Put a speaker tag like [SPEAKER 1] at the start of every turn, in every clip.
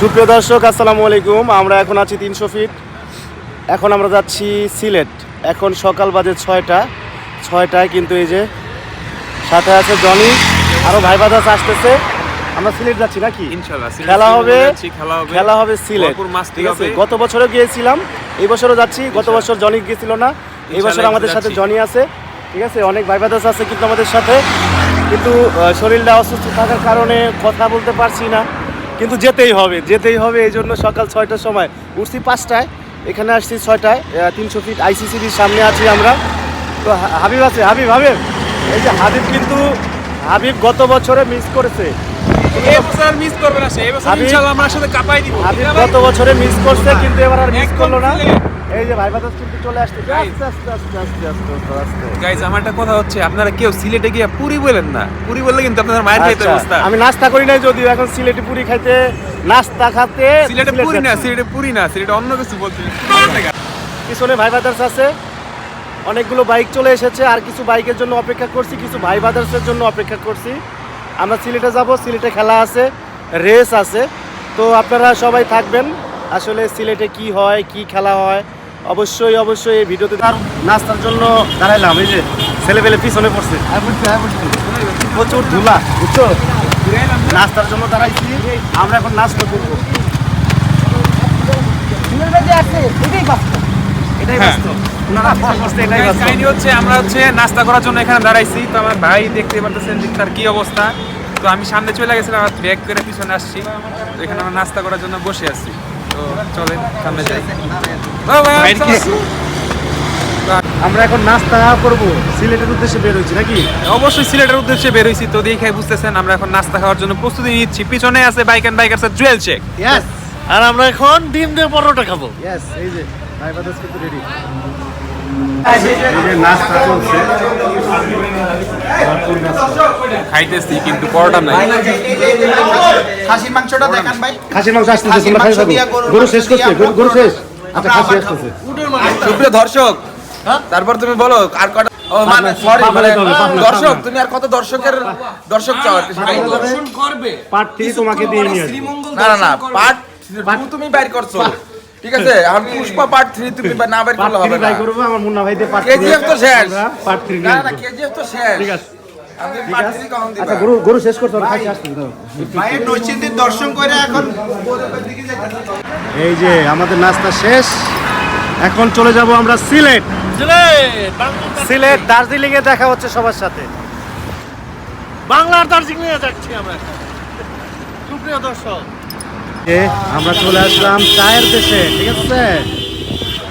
[SPEAKER 1] সুপ্রিয় দর্শক আসসালামু আলাইকুম। আমরা এখন আছি তিনশো ফিট। এখন আমরা যাচ্ছি সিলেট। এখন সকাল বাজে ছয়টা। ছয়টায় কিন্তু এই যে সাথে আছে জনি। আরও ভাই বাদাস আসতেছে। আমরা সিলেট যাচ্ছি নাকি? খেলা হবে।
[SPEAKER 2] খেলা হবে।
[SPEAKER 1] সিলেট। ঠিক আছে? গত বছরও গিয়েছিলাম। এই বছরও যাচ্ছি। গত বছর জনি গিয়েছিল না। এই বছর আমাদের সাথে জনি আছে। ঠিক আছে? অনেক ভাই বাদাস আছে কিন্তু আমাদের সাথে। কিন্তু শরীরটা অসুস্থ থাকার কারণে কথা বলতে পারছি না। কিন্তু যেতেই হবে যেতেই হবে এই জন্য সকাল ছয়টার সময়। উঠছি পাঁচটায় এখানে আসছি ছয়টায় তিনশো ফিট আইসিসিবির সামনে আছি আমরা। তো হাবিব আছে হাবিব হাবিব! এই যে হাবিব কিন্তু হাবিব গত বছরে মিস করেছে? গত বছরে মিস করছে কিন্তু এবার আর মিস করল না। এই যে ভাই বাদাস কিন্তু চলে আসছে। আস্তে আস্তে আস্তে আস্তে আস্তে
[SPEAKER 2] গাইজ কথা হচ্ছে আপনারা কেউ সিলেটে গিয়ে পুরি বলেন না। পুরি বললে কিন্তু আপনাদের মায়ের খাইতে
[SPEAKER 1] আচ্ছা,
[SPEAKER 2] অবস্থা।
[SPEAKER 1] আমি নাস্তা করি নাই যদিও এখন সিলেটি পুরি খাইতে নাস্তা খাতে
[SPEAKER 2] সিলেটে পুরি না সিলেটে পুরি না সিলেটে অন্য কিছু
[SPEAKER 1] পিছনে ভাই আছে। অনেকগুলো বাইক চলে এসেছে আর কিছু বাইকের জন্য অপেক্ষা করছি কিছু ভাই বাদার্সের জন্য অপেক্ষা করছি। আমরা সিলেটে যাব সিলেটে খেলা আছে রেস আছে। তো আপনারা সবাই থাকবেন আসলে সিলেটে কি হয় কি খেলা হয় অবশ্যই অবশ্যই এই ভিডিওতে তার নাস্তার জন্য দাঁড়াইলাম। এই যে ছেলে পেলে পিছনে পড়ছে। প্রচুর ধুলা বুঝছ? নাস্তার জন্য দাঁড়াইছি। আমরা এখন নাস্তা করব।
[SPEAKER 2] হ্যাঁ। আমরা হচ্ছে নাস্তা করার জন্য এখানে দাঁড়াইছি। তো আমার ভাই দেখতে পারতেছেন যে তার কি অবস্থা। তো আমি সামনে চলে গেছিলাম আর ব্যাগ করে পিছনে আসছি। এখানে আমরা নাস্তা করার জন্য বসে আছি। তো চলেন সামনে যাই।
[SPEAKER 1] আমরা এখন নাস্তা করব সিলেটের উদ্দেশ্যে বের হয়েছি নাকি?
[SPEAKER 2] অবশ্যই সিলেটের উদ্দেশ্যে বের হয়েছি তো দেখে বুঝতেছেন আমরা এখন নাস্তা খাওয়ার জন্য প্রস্তুতি নিচ্ছি। পিছনে আছে বাইক এন্ড বাইকার সাথে জুয়েল শেখ।
[SPEAKER 1] ইয়েস
[SPEAKER 3] আর আমরা এখন ডিম দিয়ে পরোটা খাব।
[SPEAKER 1] ইয়েস এই যে ভাই বাদাস কিন্তু রেডি নাস্তা চলছে।
[SPEAKER 2] খাইতেছি কিন্তু পরোটা নাই।
[SPEAKER 4] খাসির মাংসটা দেখান ভাই।
[SPEAKER 1] খাসির মাংস আসতেছে তোমরা খাই
[SPEAKER 4] মাংস
[SPEAKER 1] থাকো।
[SPEAKER 4] দিয়া গরুর
[SPEAKER 1] গরু শেষ করছে গরু- গরু শেষ। আচ্ছা খাসি আসতেছে।
[SPEAKER 4] সুপ্রিয় দর্শক তারপর তুমি বলো আর কটা ও মানে সরি মানে দর্শক তুমি আর কত দর্শকের দর্শক চাও
[SPEAKER 1] পার্ট তোমাকে দিয়ে নিয়ে
[SPEAKER 4] না না না পার্ট তুমি বাইর করছ। ঠিক আছে? আর পুষ্পা পার্ট 3 তুমি না
[SPEAKER 1] পার্ট
[SPEAKER 4] করলে হবে
[SPEAKER 1] থ্রি
[SPEAKER 4] না।
[SPEAKER 1] করব আমার মুন্না ভাই দিয়ে পার্ট
[SPEAKER 4] কেজিএফ তো শেষ।
[SPEAKER 1] পার্ট থ্রি
[SPEAKER 4] না না কেজিএফ তো শেষ।
[SPEAKER 1] ঠিক আছে।
[SPEAKER 4] আমি পার্ট 3 কখন দিবা?
[SPEAKER 1] আচ্ছা গরু গরু শেষ।
[SPEAKER 4] ভাইয়ের দর্শন করে এখন
[SPEAKER 1] এই যে আমাদের নাস্তা শেষ। এখন চলে যাব আমরা সিলেট। সিলেট দার্জিলিং। এ দেখা হচ্ছে সবার সাথে।
[SPEAKER 3] বাংলার দার্জিলিং এ যাচ্ছি আমরা। সুপ্রিয় দর্শক
[SPEAKER 1] আমরা চলে আসলাম চায়ের দেশে ঠিক আছে?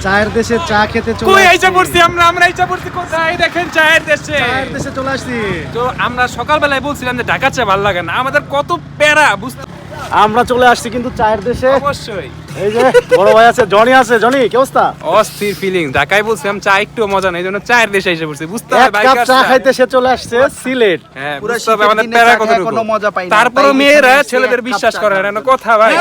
[SPEAKER 1] চায়ের দেশে চা খেতে চলে
[SPEAKER 2] কই। আইসা পড়ছি আমরা আমরা আইসা পড়ছি কোথায়? দেখেন চায়ের দেশে।
[SPEAKER 1] চায়ের দেশে চলে আসছি।
[SPEAKER 2] তো আমরা সকালবেলায় বলছিলাম যে ঢাকা চা ভালো লাগে না আমাদের কত প্যারা বুঝতে
[SPEAKER 1] আমরা চলে আসছি কিন্তু চায়ের দেশে।
[SPEAKER 2] অবশ্যই।
[SPEAKER 1] এই যে বড় ভাই আছে জনি আছে জনি কি অবস্থা?
[SPEAKER 2] অস্থির ফিলিং ঢাকায় বলছিলাম চা একটু মজা নেই চায়ের দেশে এসে পড়ছি বুঝতে হবে
[SPEAKER 1] কাপ চা। খাইতে সে চলে আসছে সিলেট।
[SPEAKER 2] হ্যাঁ
[SPEAKER 4] পুরো
[SPEAKER 2] বুঝতে হবে আমাদের প্যারা কত
[SPEAKER 4] কোনো মজা পাই না।
[SPEAKER 2] তারপরে মেয়েরা ছেলেদের বিশ্বাস করে। না কথা ভাই।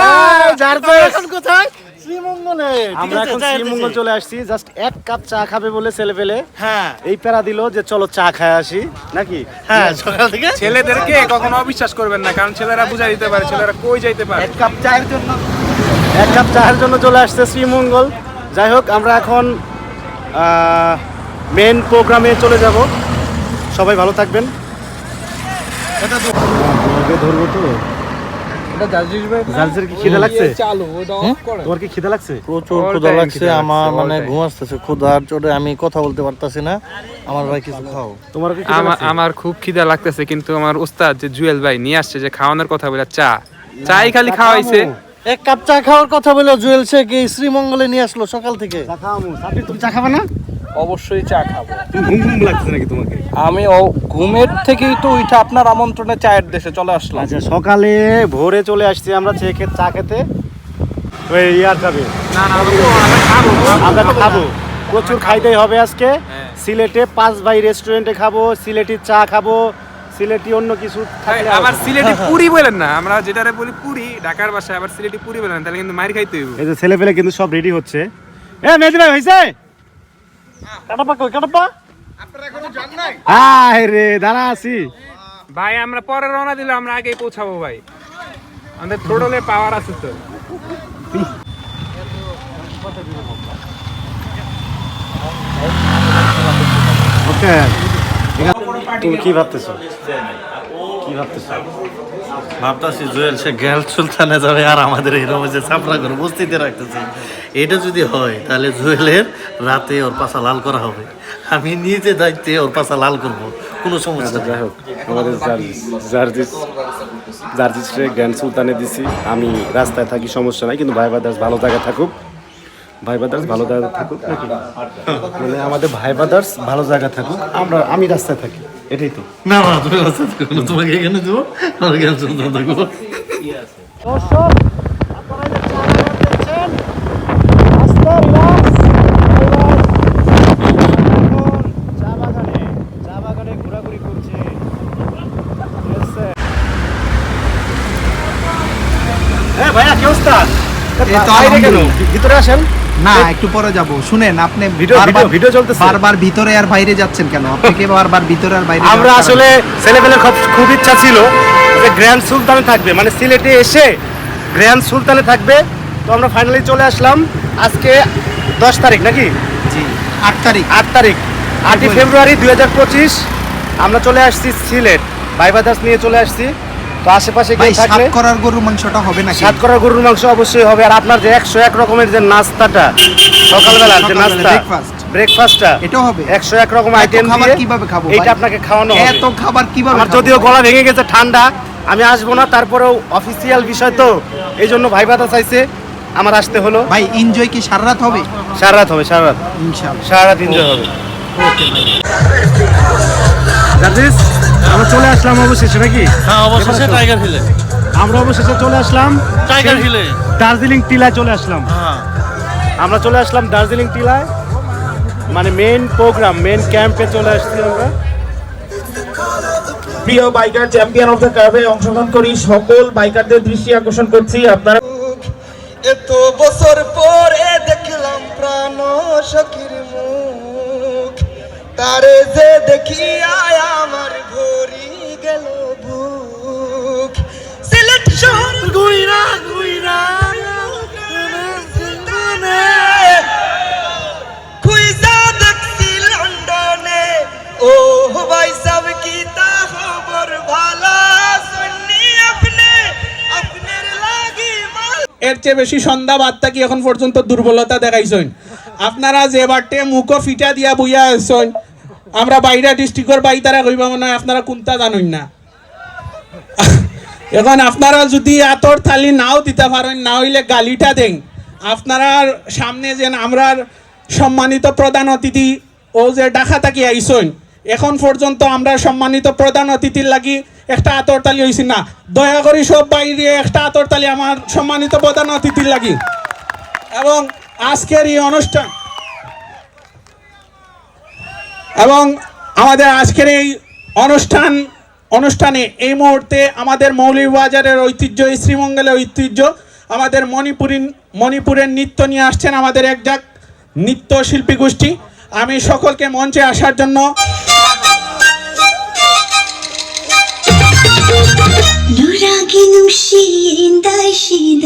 [SPEAKER 1] যার তো
[SPEAKER 3] এখন কোথায়? শ্রীমঙ্গলে।
[SPEAKER 1] আমরা এখন শ্রীমঙ্গল চলে আসছি জাস্ট এক কাপ চা খাবে বলে ছেলে পেলে।
[SPEAKER 3] হ্যাঁ।
[SPEAKER 1] এই প্যারা দিল যে চলো চা খায় আসি। নাকি?
[SPEAKER 3] হ্যাঁ সকাল থেকে।
[SPEAKER 2] ছেলেদেরকে কখনো অবিশ্বাস করবেন না কারণ ছেলেরা বুঝাই দিতে পারে ছেলেরা কই যাইতে পারে।
[SPEAKER 4] এক কাপ চায়ের জন্য
[SPEAKER 1] এক কাপ চায়ের জন্য চলে আসছে শ্রীমঙ্গল। যাই হোক আমরা এখন মেন প্রোগ্রামে চলে যাব। সবাই ভালো থাকবেন। ধরবো তো। জালসের কি খিদে লাগছে? তোমার কি খিদে লাগছে?
[SPEAKER 3] প্রচুর
[SPEAKER 2] All
[SPEAKER 3] ক্ষুধা
[SPEAKER 2] time
[SPEAKER 3] লাগছে
[SPEAKER 2] খিদে
[SPEAKER 3] আমার
[SPEAKER 2] লাগছে,
[SPEAKER 3] মানে আমি কথা বলতে পারতাছি না। আমার ভাই কিছু খাও।
[SPEAKER 1] তোমার খিদে
[SPEAKER 2] আমার খুব খিদা লাগতেছে কিন্তু আমার উস্তাদ যে জুয়েল ভাই নিয়ে আসছে যে খাওয়ানোর কথা বলে চা। চাই খালি খাওয়াইছে।
[SPEAKER 3] এক কাপ চা খাওয়ার কথা বলে জুয়েল শেখ এই শ্রীমঙ্গলে নিয়ে আসলো সকাল থেকে।
[SPEAKER 1] চা খাওয়ামু সাথে তুমি চা খাবে না?
[SPEAKER 5] অবশ্যই চা খাব।
[SPEAKER 1] তুমি ঘুম ঘুম লাগছে নাকি তোমাকে?
[SPEAKER 5] আমি ও- ঘুমের থেকেই তো উঠে আপনার আমন্ত্রণে চায়ের দেশে চলে আসলাম।
[SPEAKER 1] আচ্ছা সকালে ভোরে চলে আসছি আমরা চে খেতে চা খেতে। ওই ইয়ার খাবে
[SPEAKER 2] না না আমরা তো- খাব।
[SPEAKER 1] আমরা তো খাব। প্রচুর খাইতেই হবে আজকে।
[SPEAKER 2] হ্যাঁ।
[SPEAKER 1] সিলেটে পাঁচ ভাই রেস্টুরেন্টে খাব সিলেটি চা খাব সিলেটি অন্য কিছু
[SPEAKER 2] আবার সিলেটি পুরি বলেন না আমরা যেটারে বলি পুরি ঢাকার ভাষায় আবার সিলেটি পুরি বলেন তাহলে কিন্তু মার খাইতে হইব।
[SPEAKER 1] এই যে ছেলে পেলে কিন্তু সব রেডি হচ্ছে। এ মেহেদি ভাই হয়েছে কাটাপা কই কাটাপা হায় রে দাঁড়া আছি।
[SPEAKER 2] ভাই আমরা পরে রওনা দিলে আমরা আগেই পৌঁছাবো ভাই। আমাদের থ্রোটলে পাওয়ার আছে তো।
[SPEAKER 1] ওকে তুমি কি ভাবতেছো? কি ভাবতেছো?
[SPEAKER 3] ভাবতাছি জুয়েল সে গ্যাল সুলতানে যাবে আর আমাদের এরকম যে করে বস্তিতে রাখতেছে। এটা যদি হয় তাহলে জুয়েলের রাতে ওর পাশা লাল করা হবে। আমি নিজে দায়িত্বে ওর পাশা লাল করব। কোনো সমস্যা নেই।
[SPEAKER 1] যাই হোক আমাদের জার্জিস জার্জিস জার্জিসরে গ্র্যান্ড সুলতানে দিছি। আমি রাস্তায় থাকি সমস্যা নাই কিন্তু ভাই বাদার্স ভালো জায়গায় থাকুক। ভাই বাদার্স ভালো জায়গা থাকুক নাকি? মানে আমাদের ভাই ব্রাদার্স ভালো জায়গা থাকুক আমরা আমি রাস্তায় থাকি। এটাই তো।
[SPEAKER 3] না না তুমি রাস্তা থেকো না। তোমাকে এখানে দেবো আর গ্যাল সুলতান থাকব
[SPEAKER 1] দর্শক হ্যাঁ ভাইয়া কি অবস্থা? ভিতরে আসেন।
[SPEAKER 6] না একটু পরে যাব। শুনেন আপনি
[SPEAKER 1] ভিডিও-
[SPEAKER 6] বারবার
[SPEAKER 1] ভিডিও- চলতেছে।
[SPEAKER 6] বারবার ভিতরে আর বাইরে যাচ্ছেন কেন? আপনি কি বারবার ভিতরে আর বাইরে
[SPEAKER 1] আমরা আসলে ছেলেবেলের খুব খুব ইচ্ছা ছিল যে গ্র্যান্ড সুলতানে থাকবে। মানে সিলেটে এসে গ্র্যান্ড সুলতানে থাকবে। তো আমরা ফাইনালি চলে আসলাম। আজকে দশ তারিখ নাকি?
[SPEAKER 6] জি আট তারিখ।
[SPEAKER 1] আট তারিখ। আটই ফেব্রুয়ারি দুই হাজার পঁচিশ। আমরা চলে আসছি সিলেট। বাইবাদাস নিয়ে চলে আসছি। তো আশেপাশে গিয়ে থাকলে?
[SPEAKER 6] করার গরুর মাংসটা হবে নাকি?
[SPEAKER 1] সাত করা গরুর মাংস অবশ্যই হবে। আর আপনার যে একশো এক রকমের যে নাস্তাটা সকালবেলার যে নাস্তা। ব্রেকফাস্টটা
[SPEAKER 6] এটাও হবে।
[SPEAKER 1] রকম আইটেম
[SPEAKER 6] খাবার কীভাবে খাব ভাই?
[SPEAKER 1] আপনাকে খাওয়ানো হবে।
[SPEAKER 6] এত খাবার কীভাবে
[SPEAKER 1] আমার যদিও গলা ভেঙে গেছে ঠান্ডা আমি আসব না তারপরেও অফিসিয়াল বিষয় তো এই জন্য ভাই ভাতা চাইছে আমার আসতে হলো।
[SPEAKER 6] ভাই এনজয় কি সারা রাত হবে?
[SPEAKER 1] সারা রাত হবে সারা রাত।
[SPEAKER 6] ইনশাআল্লাহ।
[SPEAKER 1] সারা রাত এনজয় হবে। জাজিস? আমরা চলে আসলাম অবশেষে নাকি?
[SPEAKER 3] হ্যাঁ অবশেষে টাইগার হিলে
[SPEAKER 1] আমরা অবশেষে চলে আসলাম।
[SPEAKER 3] টাইগার হিলে
[SPEAKER 1] দার্জিলিং টিলায় চলে আসলাম।
[SPEAKER 3] হ্যাঁ।
[SPEAKER 1] আমরা চলে আসলাম দার্জিলিং টিলায়। মানে মেন প্রোগ্রাম মেন ক্যাম্পে চলে আসছি আমরা।
[SPEAKER 7] প্রিয় বাইকার চ্যাম্পিয়ন অফ দ্য কার্ভে অংশগ্রহণ করি। সকল বাইকারদের দৃষ্টি আকর্ষণ করছি। আপনারা
[SPEAKER 8] এত বছর পরে দেখলাম প্রাণ সখীর তারে যে দেখি দেখিয়া আমার ভরি গেল বুক। সিলেট শহর গুইরা গুইরা লন্ডনে। ও ভাই খবর? ভালো
[SPEAKER 9] এর চেয়ে বেশি সন্ধ্যা বার্তা কি এখন পর্যন্ত দুর্বলতা দেখাইছেন? আপনারা যে বাটে মুখো ফিটা দিয়া বইয়া আছেন আমরা বাইরা ডিস্ট্রিক্টর বাইতারা কইব না আপনারা কোনটা জানেন না। এখন আপনারা যদি আতর থালি নাও দিতে পারেন, না হইলে গালিটা দেন। আপনারা সামনে যেন আমরা সম্মানিত প্রধান অতিথি ও যে ডাকা থাকি আইসন এখন পর্যন্ত আমরা সম্মানিত প্রধান অতিথির লাগি একটা আতর তালি হয়েছি না। দয়া করে সব বাইরে একটা আতর তালি আমার সম্মানিত প্রধান অতিথির লাগি। এবং আজকের এই অনুষ্ঠান এবং আমাদের আজকের এই অনুষ্ঠান অনুষ্ঠানে এই মুহূর্তে আমাদের মৌলভীবাজারের ঐতিহ্য এই শ্রীমঙ্গলের ঐতিহ্য আমাদের মণিপুরী মণিপুরের নৃত্য নিয়ে আসছেন আমাদের একজাক নৃত্য শিল্পী গোষ্ঠী আমি সকলকে মঞ্চে আসার জন্য
[SPEAKER 10] 누락이 눈시인다 시다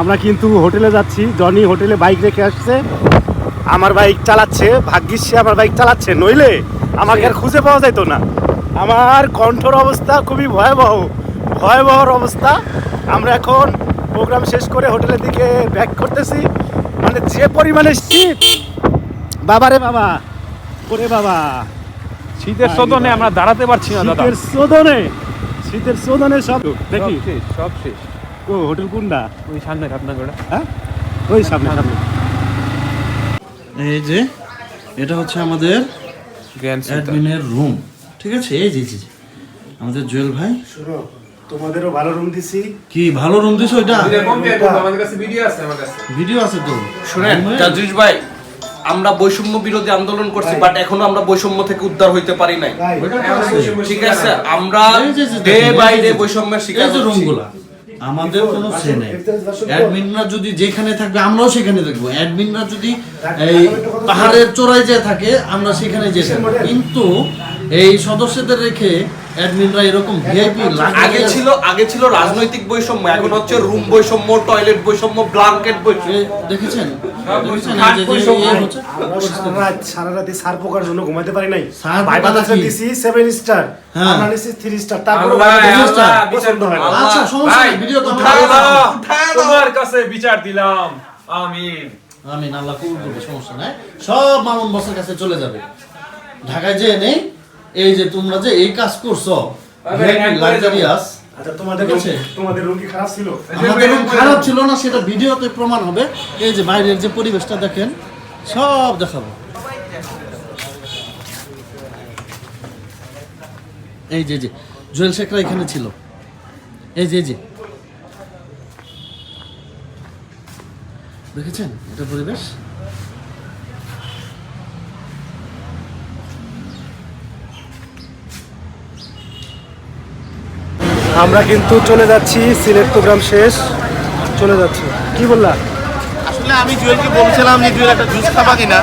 [SPEAKER 1] আমরা কিন্তু হোটেলে যাচ্ছি। জনি হোটেলে বাইক রেখে আসছে। আমার বাইক চালাচ্ছে। ভাগ্যিস সে আমার বাইক চালাচ্ছে। নইলে আমাকে আর খুঁজে পাওয়া যাইতো না। আমার কণ্ঠর অবস্থা খুবই ভয়াবহ। ভয়াবহর অবস্থা। আমরা এখন প্রোগ্রাম শেষ করে হোটেলের দিকে ব্যাক করতেছি। মানে যে পরিমাণে শীত। বাবা রে বাবা। ওরে বাবা।
[SPEAKER 2] শীতের সদনে আমরা দাঁড়াতে পারছি না
[SPEAKER 1] শীতের শোধনে। শীতের শোধনে সব দেখি।
[SPEAKER 2] সব শেষ।
[SPEAKER 1] ও হোটেল কোনটা?
[SPEAKER 2] ওই সামনে
[SPEAKER 1] হ্যাঁ? ওই সামনে সামনে।
[SPEAKER 3] এই যে এটা হচ্ছে আমাদের অ্যাডমিনের রুম। ঠিক আছে? এই যে এই যে, আমাদের জুয়েল ভাই।
[SPEAKER 1] তোমাদেরও ভালো রুম দিছি।
[SPEAKER 3] কি ভালো রুম দিছো ওইটা
[SPEAKER 2] আমাদের কাছে ভিডিও আছে আমার কাছে।
[SPEAKER 3] ভিডিও আছে তো।
[SPEAKER 5] শুনেন তাজুজ ভাই আমরা বৈষম্য বিরোধী আন্দোলন করছি বাট এখনও আমরা বৈষম্য থেকে উদ্ধার হইতে পারি নাই। ঠিক আছে। আমরা ডে বাই ডে বৈষম্যের শিকার
[SPEAKER 3] রুমগুলা। আমাদের কোনো সে নেই। অ্যাডমিনরা যদি যেখানে থাকবে আমরাও সেখানে থাকব। অ্যাডমিনরা যদি এই পাহাড়ের চোরাই যে থাকে আমরা সেখানে যে থাকব কিন্তু এই সদস্যদের রেখে অ্যাডমিনরা এরকম ভিআইপি
[SPEAKER 5] আগে ছিল আগে ছিল রাজনৈতিক বৈষম্য এখন হচ্ছে রুম বৈষম্য টয়লেট বৈষম্য ব্ল্যাঙ্কেট বৈষম্য।
[SPEAKER 3] দেখেছেন? দেখেছেন
[SPEAKER 5] ঘাট
[SPEAKER 3] এই যে- যে
[SPEAKER 5] বৈষম্য।
[SPEAKER 3] হচ্ছে
[SPEAKER 1] আমরা সারা রাতে সার পোকার জন্য ঘুমাতে পারি নাই। ভাই বাতাসে দিছি সেভেন স্টার। আমরা নিছি থ্রি স্টার তারপরে
[SPEAKER 2] আল্লাহ,
[SPEAKER 3] আল্লাহ,
[SPEAKER 1] পছন্দ হয়
[SPEAKER 3] আচ্ছা সমস্যা ভিডিও তো
[SPEAKER 2] তোমার কাছে বিচার দিলাম। আমিন।
[SPEAKER 3] আমি আল্লাহ কবুল করবে সমস্যা নাই। সব মামুন বসের কাছে চলে যাবে। ঢাকায় যে নেই এই যে তোমরা যে এই কাজ করছ লাক্সারিয়াস
[SPEAKER 1] আচ্ছা তোমাদের
[SPEAKER 3] ঠিক
[SPEAKER 1] তোমাদের রুম কি খারাপ ছিল?
[SPEAKER 3] আমাদের room খারাপ ছিল না সেটা ভিডিওতে প্রমাণ হবে। এই যে বাইরের যে পরিবেশটা দেখেন সব দেখাবো। এই যে যে জুয়েল শেখরা এখানে ছিল। এই যে এই যে। দেখেছেন? এটা পরিবেশ?
[SPEAKER 1] আমরা কিন্তু চলে যাচ্ছি সিলেট প্রোগ্রাম শেষ। চলে যাচ্ছি। কি বললা?
[SPEAKER 4] আসলে আমি জুয়েলকে বলছিলাম যে জুয়েল একটা জুস খাবা কিনা?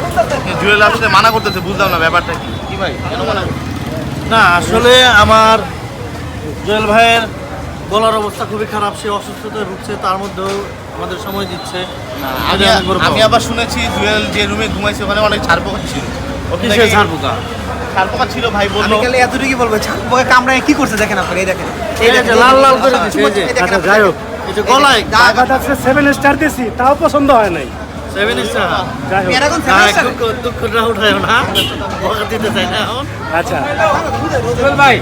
[SPEAKER 4] জুয়েল আসলে মানা করতেছে বুঝলাম না ব্যাপারটা কি। কি ভাই কেন মানা
[SPEAKER 3] না আসলে আমার জুয়েল ভাইয়ের গলার অবস্থা খুবই খারাপ। সে অসুস্থতায় ভুগছে তার মধ্যেও আমাদের সময় দিচ্ছে।
[SPEAKER 4] আমি আবার শুনেছি জুয়েল যে রুমে ঘুমাইছে ওখানে অনেক ছাড় পোকা ছিল।
[SPEAKER 3] কিসের ঝাড় পোকা?
[SPEAKER 4] পোকা ছিল ভাই বলল।
[SPEAKER 6] গেলে এতটুকু বলব? কামড়ায় কি করছে দেখেন আপনারা এই দেখেন।
[SPEAKER 3] এই যে লাল লাল করে দিচ্ছে, এই যে।
[SPEAKER 1] আচ্ছা যাই হোক
[SPEAKER 3] এই যে গলায়
[SPEAKER 1] বাতাসে সেভেন স্টার দিছি তাও পছন্দ হয় নাই।
[SPEAKER 3] সেভেন স্টার
[SPEAKER 1] যাই হোক।
[SPEAKER 6] এরকম
[SPEAKER 3] হ্যাঁ,
[SPEAKER 6] ফেমাস
[SPEAKER 3] দুঃখ দুঃখটা উঠায় না। বকা দিতে চাই না এখন।
[SPEAKER 1] আচ্ছা।
[SPEAKER 2] ভাই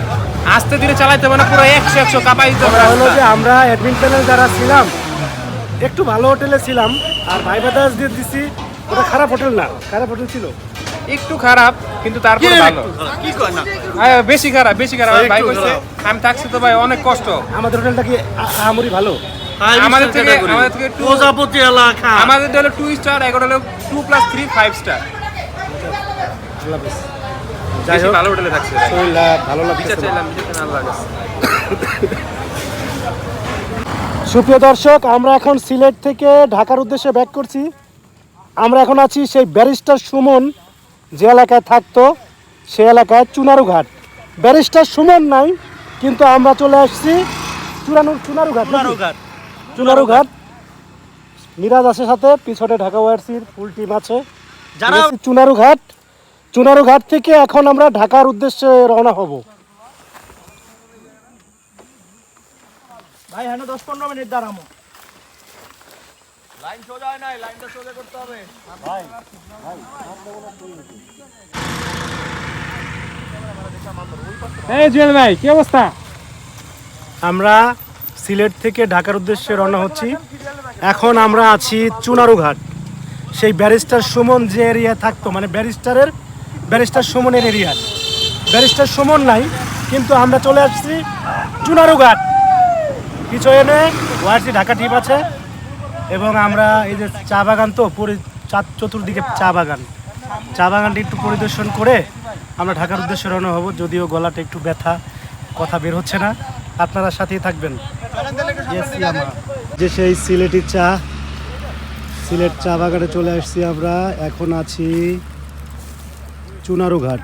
[SPEAKER 2] আস্তে ধীরে চালাইতে হবে না পুরো একশো একশো কাপাই দিতে হবে
[SPEAKER 1] হলো যে আমরা অ্যাডমিন প্যানেল যারা ছিলাম একটু ভালো হোটেলে ছিলাম আর ভাই বাতাস দিয়ে দিছি ওটা খারাপ হোটেল না খারাপ হোটেল ছিল।
[SPEAKER 2] একটু খারাপ কিন্তু তারপরে ভালো।
[SPEAKER 3] কি কয় না?
[SPEAKER 2] হ্যাঁ, বেশি খারাপ বেশি খারাপ। ভাই কইছে আমি থাকছি তো ভাই অনেক কষ্ট।
[SPEAKER 1] আমাদের হোটেলটা কি আহামরি ভালো?
[SPEAKER 2] আমাদের থেকে আমাদের থেকে টু
[SPEAKER 3] প্রজাপতি এলাকা।
[SPEAKER 2] আমাদের হলো টু স্টার এগারো হলো two plus three five star
[SPEAKER 1] যাই হোক।
[SPEAKER 2] ভালো হোটেলে থাকছে। ভাই।
[SPEAKER 1] শরীর লা- ভালো লাগছে
[SPEAKER 2] চাইলাম বিচার চাইলাম আল্লাহর কাছে।
[SPEAKER 1] সুপ্রিয় দর্শক আমরা এখন সিলেট থেকে ঢাকার উদ্দেশ্যে ব্যাক করছি। আমরা এখন আছি সেই ব্যারিস্টার সুমন। যে এলাকায় থাকতো সে এলাকায় চুনারুঘাট। ব্যারিস্টার সুমন নাই কিন্তু আমরা চলে আসছি চুরানু চুনারুঘাট চুনারুঘাট। চুনারুঘাট। মিরাজ আছে সাথে পিছনে ঢাকা ওয়ারসির ফুল টিম আছে। যারা চুনারুঘাট। চুনারুঘাট থেকে এখন আমরা ঢাকার উদ্দেশ্যে রওনা হব।
[SPEAKER 6] ভাই হ্যাঁ দশ পনেরো মিনিট দাঁড়ামো।
[SPEAKER 2] এই জুয়েল ভাই কি অবস্থা?
[SPEAKER 1] আমরা সিলেট থেকে ঢাকার উদ্দেশ্যে রওনা হচ্ছি। এখন আমরা আছি চুনারুঘাট। সেই ব্যারিস্টার সুমন যে এরিয়া থাকতো মানে ব্যারিস্টারের ব্যারিস্টার সুমনের এরিয়া ব্যারিস্টার সুমন নাই কিন্তু আমরা চলে আসছি চুনারুঘাট। পিছনে ওয়ারসি ঢাকা টিপ আছে। এবং আমরা এই যে চা বাগান তো চতুর্দিকে চা বাগান। চা বাগানটি একটু পরিদর্শন করে আমরা ঢাকার উদ্দেশ্যে রওনা হব, যদিও গলাটা একটু ব্যথা, কথা বের হচ্ছে না। আপনারা সাথেই থাকবেন। যে সেই সিলেটি চা, সিলেট চা বাগানে চলে আসছি আমরা। এখন আছি চুনারু ঘাট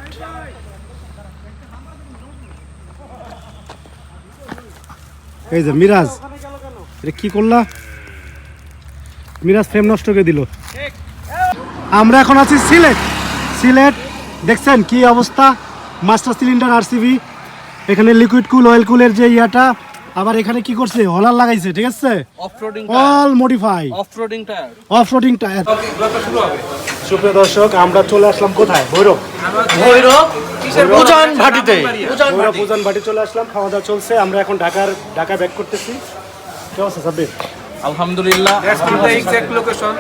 [SPEAKER 1] এই যে মিরাজ, এটা কি করলা? মিরাজ ফ্রেম নষ্ট করে দিল। আমরা এখন আছি সিলেট। সিলেট দেখছেন কি অবস্থা? মাস্টার সিলিন্ডার আরসিবি এখানে লিকুইড কুল অয়েল কুলের যে ইয়াটা আবার এখানে কি করছে? হলার লাগাইছে ঠিক আছে? Offroading all
[SPEAKER 5] modify offroading
[SPEAKER 1] tyre offroading tyre সুপ্রিয় দর্শক আমরা চলে আসলাম কোথায়? ভৈরব।
[SPEAKER 3] ভৈরব? উজান ভাটিতে?
[SPEAKER 1] উজান বাড়ি চলে আসলাম খাওয়া দাওয়া চলছে আমরা এখন ঢাকার ঢাকা ব্যাক করতেছি। কেমন আছে সাব্বির?
[SPEAKER 5] আলহামদুলিল্লাহ।
[SPEAKER 2] লোকেশন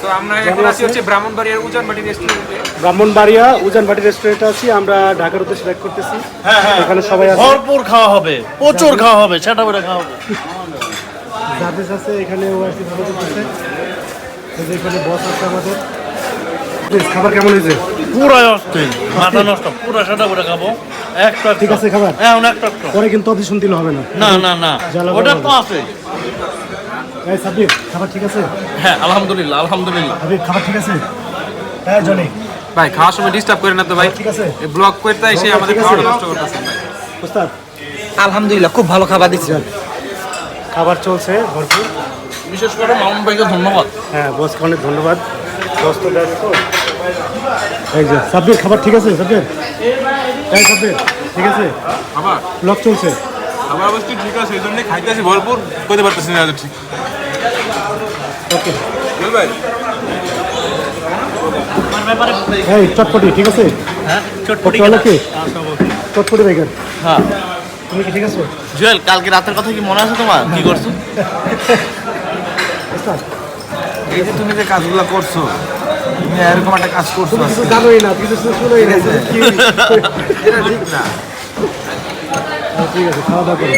[SPEAKER 2] তো আমরা এখন আছি হচ্ছে ব্রাহ্মণবাড়িয়ার উজানবাটি রেস্টুরেন্টে
[SPEAKER 1] ব্রাহ্মণবাড়িয়া উজান বাড়ি রেস্টুরেন্টে আছি আমরা ঢাকার উদ্দেশ্যে ব্যাক করতেছি। এখানে সবাই আছে।
[SPEAKER 3] ভরপুর খাওয়া হবে প্রচুর খাওয়া হবে সেটা খাওয়া হবে।
[SPEAKER 1] সার্ভিস আছে এখানে ওআরসি ভালো চলতেছে এখানে বস আছে আমাদের। খাবার কেমন হয়েছে?
[SPEAKER 3] পুরো অস্থির মাথা নষ্ট পুরো সেটা করে খাব। একটা
[SPEAKER 1] ঠিক আছে খাবার।
[SPEAKER 3] হ্যাঁ একটা
[SPEAKER 1] পরে কিন্তু অডিশন দিলে হবে না।
[SPEAKER 3] না না না। ওটা তো আছে।
[SPEAKER 1] এই সাব্বির খাবার ঠিক আছে?
[SPEAKER 5] হ্যাঁ আলহামদুলিল্লাহ আলহামদুলিল্লাহ।
[SPEAKER 1] সাব্বির খাবার ঠিক আছে? হ্যাঁ জনি।
[SPEAKER 2] ভাই খাওয়ার সময় ডিস্টার্ব করে না তো ভাই?
[SPEAKER 1] ঠিক আছে?
[SPEAKER 2] এই ব্লগ করতে এসে আমাদের খাওয়াটা নষ্ট করতেছেন ভাই।
[SPEAKER 6] আলহামদুলিল্লাহ খুব ভালো খাবার দিচ্ছি।
[SPEAKER 1] খাবার চলছে ভরপুর।
[SPEAKER 5] বিশেষ করে মামুন ভাইকে ধন্যবাদ।
[SPEAKER 1] হ্যাঁ বসকে অনেক ধন্যবাদ। বস তো। এই যে সাব্বির খাবার ঠিক আছে সাব্বির? এই সাব্বির ঠিক আছে?
[SPEAKER 2] আবার
[SPEAKER 1] ব্লগ চলছে।
[SPEAKER 2] আমার অবশ্যই ঠিক আছে এই জন্য খাইতেছি ভরপুর করতে পারতেছি না ঠিক।
[SPEAKER 1] ওকে।
[SPEAKER 2] বল ভাই।
[SPEAKER 1] এই চটপটি ঠিক আছে?
[SPEAKER 3] হ্যাঁ চটপটি
[SPEAKER 1] কি চটপটি বেগান।
[SPEAKER 3] হ্যাঁ।
[SPEAKER 1] তুমি কি ঠিক আছে?
[SPEAKER 4] জুয়েল কালকে রাতের কথা কি মনে আছে তোমার? কি করছ?
[SPEAKER 2] এই যে তুমি যে কাজগুলো করছ তুমি এরকম একটা কাজ করছ
[SPEAKER 1] জানোই না কিছু শুনোই না
[SPEAKER 2] ঠিক না।
[SPEAKER 1] ঠিক আছে খাওয়া দাওয়া করো।